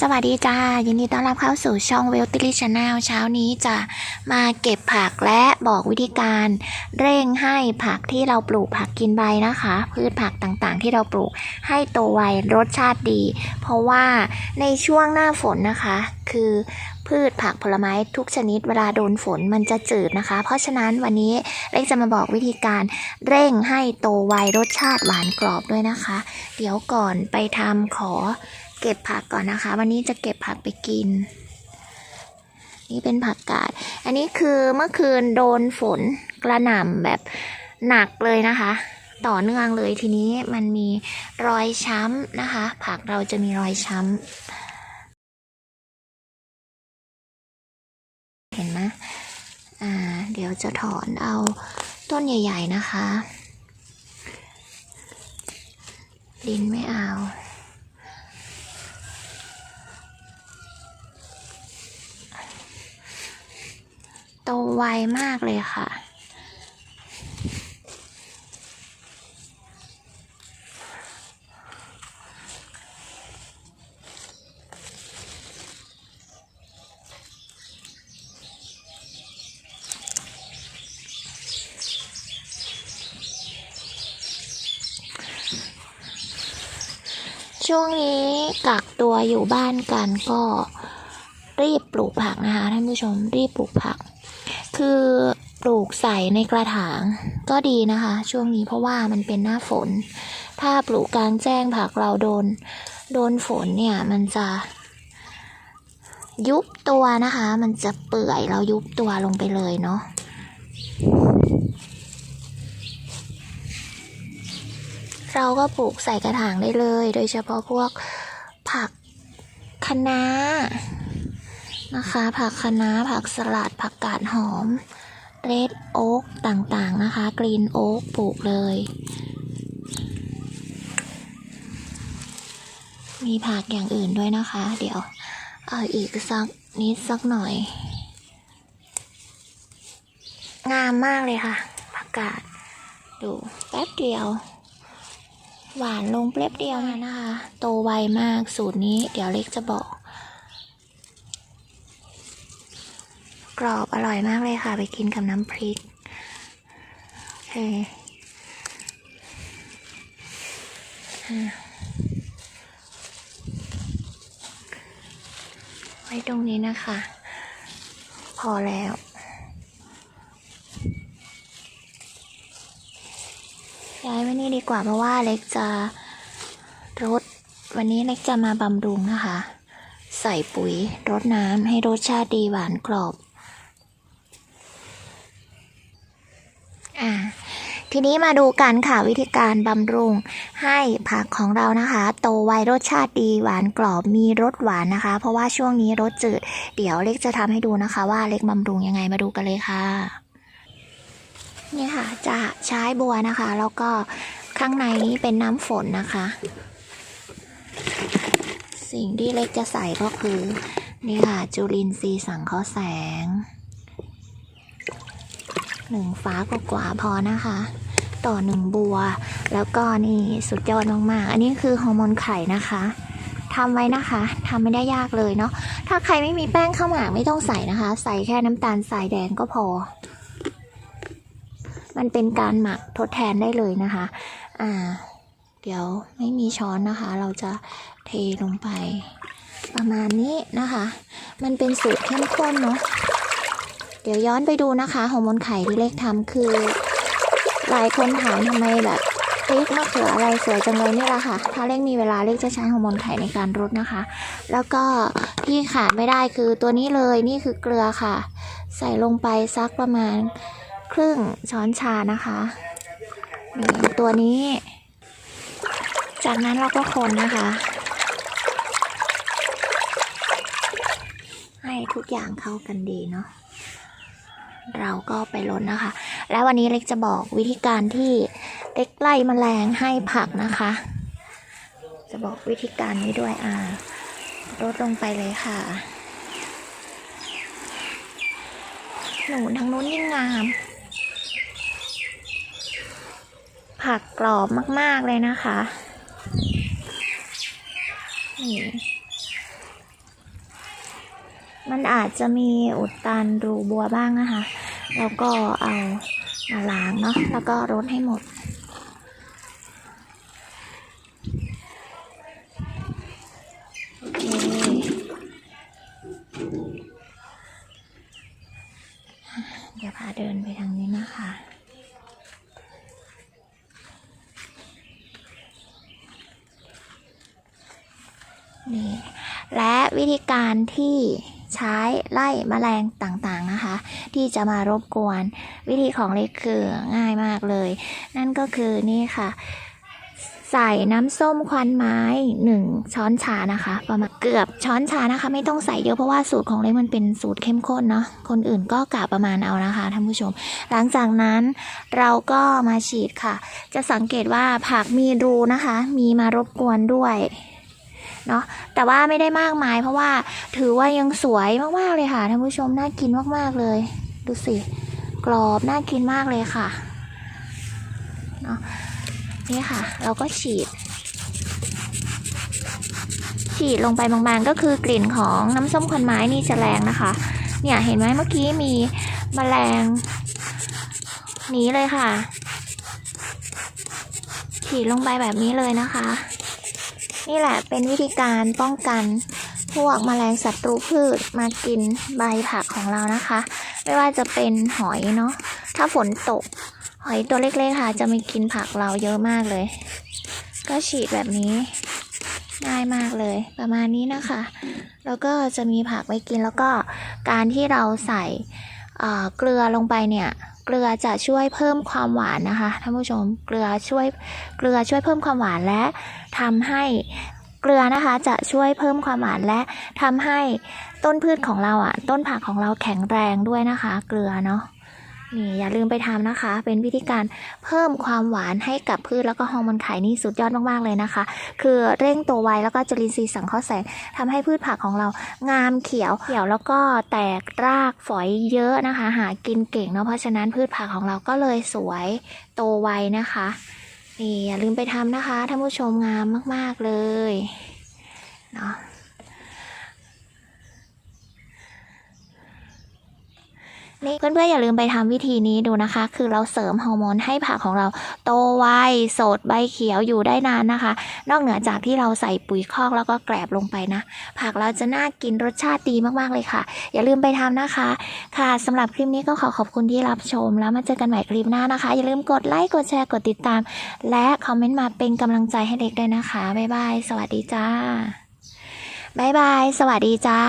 สวัสดีจ้า ยินดีต้อนรับเข้าสู่ช่องเวลติลิชแนลเช้านี้จะมาเก็บผักและบอกวิธีการเร่งให้ผักที่เราปลูกผักกินใบนะคะ พืชผักต่างๆ ที่เราปลูกให้โตไวรสชาติดี เพราะว่าในช่วงหน้าฝนนะคะ คือพืชผักผลไม้ทุกชนิดเวลาโดนฝนมันจะจืดนะคะ เพราะฉะนั้นวันนี้เล็กจะมาบอกวิธีการเร่งให้โตไวรสชาติหวานกรอบด้วยนะคะ เดี๋ยวก่อนไปทำขอ ก็บผักก่อนนะคะ วันนี้จะเก็บผักไปกิน นี่เป็นผักกาด อันนี้คือเมื่อคืนโดนฝนกระหน่ำแบบหนักเลยนะคะ ต่อเนื่องเลยทีนี้มันมีรอยช้ำนะคะ ผักเราจะมีรอยช้ำเห็นไหมอ่า เดี๋ยวจะถอนเอาต้นใหญ่ ๆ นะคะ ดินไม่เอา โตไวมากเลยค่ะ ช่วงนี้กักตัวอยู่บ้านกันก็ รีบปลูกผักนะคะท่านผู้ชมรีบปลูกผัก คือปลูกใส่ในกระถางก็ดีนะคะ ช่วงนี้เพราะว่ามันเป็นหน้าฝน ถ้าปลูกกลางแจ้งผักเราโดน โดนฝนเนี่ยมันจะยุบตัวนะคะ มันจะเปื่อยเรายุบตัวลงไปเลยเนาะเราก็ปลูกใส่กระถางได้เลย โดยเฉพาะพวกผักคะน้า นะคะ ผักคะน้าผักสลัดผักกาดหอมเรดโอ๊กต่างๆนะคะ กรีนโอ๊กปลูกเลย มีผักอย่างอื่นด้วยนะคะ เดี๋ยวเอาอีกสักนิดสักหน่อย งามมากเลยค่ะผักกาดดูแป๊บเดียว หวานลงแป๊บเดียวนะคะ โตไวมากสูตรนี้เดี๋ยวเล็กจะบอก กรอบอร่อยมากเลยค่ะ ไปกินกับน้ำพริก โอเคไว้ตรงนี้นะคะ พอแล้วย้ายไว้นี่ดีกว่าเพราะว่าเล็กจะรดวันนี้เล็กจะมาบำรุงนะคะ ใส่ปุ๋ยรดน้ำให้รสชาติดีหวานกรอบ อ่า ทีนี้มาดูกันค่ะวิธีการบำรุงให้ผักของเรานะคะ โตไวรสชาติดีหวานกรอบมีรสหวานนะคะ เพราะว่าช่วงนี้รสจืด เดี๋ยวเล็กจะทำให้ดูนะคะ ว่าเล็กบำรุงยังไงมาดูกันเลยค่ะนี่ค่ะจะใช้บัวนะคะ แล้วก็ข้างในนี้เป็นน้ำฝนนะคะ สิ่งที่เล็กจะใส่ก็คือนี่ค่ะจุลินทรีย์สังเคราะห์แสงหนึ่งฟ้ากว่าพอนะคะ ต่อหนึ่งบัว แล้วก็นี่สุดยอดมากๆ อันนี้คือฮอร์โมนไข่นะคะทำไว้นะคะ ทำไม่ได้ยากเลยเนาะ ถ้าใครไม่มีแป้งข้าวหมากไม่ต้องใส่นะคะ ใส่แค่น้ำตาลทรายแดงก็พอ มันเป็นการหมักทดแทนได้เลยนะคะ อ่า เดี๋ยวไม่มีช้อนนะคะ เราจะเทลงไป ประมาณนี้นะคะ มันเป็นสูตรเข้มข้นเนาะ เดี๋ยวย้อนไปดูนะคะฮอร์โมนไข่ที่เล็กทำคือ หลายคนถามทำไมแบบพริกมะเขืออะไรสวยจังเลยนี่แหละค่ะ ถ้าเล็กมีเวลาเล็กจะใช้ฮอร์โมนไข่ในการรดนะคะ แล้วก็ที่ขาดไม่ได้คือตัวนี้เลยนี่คือเกลือค่ะ ใส่ลงไปสักประมาณครึ่งช้อนชานะคะนี่ตัวนี้ จากนั้นเราก็คนนะคะ ให้ทุกอย่างเข้ากันดีเนาะเราก็ไปลดนะคะ แล้ววันนี้เล็กจะบอกวิธีการที่เล็กไล่แมลงให้ผักนะคะ จะบอกวิธีการนี้ด้วยอ่าลดลงไปเลยค่ะ หนูทางนู้นยิ่งงาม ผักกรอบมาก ๆ เลยนะคะนี่มันอาจจะมีอุดตันรูบัวบ้างนะคะ แล้วก็เอา มาล้างเนาะแล้วก็รดให้หมด โอเค เดี๋ยวพาเดินไปทางนี้นะคะนี่และวิธีการที่ ใช้ไล่แมลงต่างๆนะคะ ที่จะมารบกวน วิธีของเล็กคือง่ายมากเลย นั่นก็คือนี่ค่ะ ใส่น้ำส้มควันไม้หนึ่งช้อนชานะคะ ประมาณเกือบช้อนชานะคะ ไม่ต้องใส่เยอะเพราะว่าสูตรของเล็กมันเป็นสูตรเข้มข้นเนาะคนอื่นก็กะประมาณเอานะคะท่านผู้ชม หลังจากนั้นเราก็มาฉีดค่ะ จะสังเกตว่าผักมีรูนะคะ มีมารบกวนด้วย เนาะแต่ว่าไม่ได้มากมาย เพราะว่าถือว่ายังสวยมากๆเลยค่ะท่านผู้ชมน่ากินมากๆเลย ดูสิกรอบน่ากินมากเลยค่ะเนาะนี่ค่ะ เราก็ฉีด ฉีดลงไปบางๆก็คือกลิ่นของน้ำส้มควันไม้นี่จะแรงนะคะ เนี่ยเห็นไหมเมื่อกี้มีแมลงหนีเลยค่ะ ฉีดลงไปแบบนี้เลยนะคะ นี่แหละเป็นวิธีการป้องกันพวกแมลงศัตรูพืชมากินใบผักของเรานะคะ ไม่ว่าจะเป็นหอยเนาะถ้าฝนตก หอยตัวเล็กๆค่ะ จะมีกินผักเราเยอะมากเลย ก็ฉีดแบบนี้ง่ายมากเลยประมาณนี้นะคะ แล้วก็จะมีผักไว้กินแล้วก็การที่เราใส่เกลือลงไปเนี่ย เกลือจะช่วยเพิ่มความหวานนะคะท่านผู้ชมเกลือช่วยเกลือช่วยเพิ่มความหวานและทำให้เกลือนะคะจะช่วยเพิ่มความหวานและทำให้ต้นพืชของเราอะต้นผักของเราแข็งแรงด้วยนะคะ เกลือเนาะ นี่อย่าลืมไปทำนะคะ เป็นวิธีการเพิ่มความหวานให้กับพืชแล้วก็ฮอร์โมนไข่นี่สุดยอดมากๆเลยนะคะ คือเร่งตัวไวแล้วก็จุลินทรีย์สังเคราะห์แสงทำให้พืชผักของเรางามเขียวเขียวแล้วก็แตกรากฝอยเยอะนะคะ หากินเก่งเนาะเพราะฉะนั้นพืชผักของเราก็เลยสวยโตไวนะคะนี่อย่าลืมไปทำนะคะท่านผู้ชมงามมาก ๆเลยเนาะ นี่เพื่อนๆอย่าลืมไปทำวิธีนี้ดูนะคะ คือเราเสริมฮอร์โมนให้ผักของเรา โตไวสดใบเขียวอยู่ได้นานนะคะ นอกเหนือจากที่เราใส่ปุ๋ยคอกแล้วก็แกลบลงไปนะ ผักเราจะน่ากินรสชาติดีมากๆเลยค่ะ อย่าลืมไปทำนะคะ ค่ะสำหรับคลิปนี้ก็ขอขอบคุณที่รับชม แล้วมาเจอกันใหม่คลิปหน้านะคะ อย่าลืมกดไลค์กดแชร์กดติดตาม และคอมเมนต์มาเป็นกำลังใจให้เล็กด้วยนะคะบ๊ายบายสวัสดีจ้าบ๊ายบายสวัสดีจ้า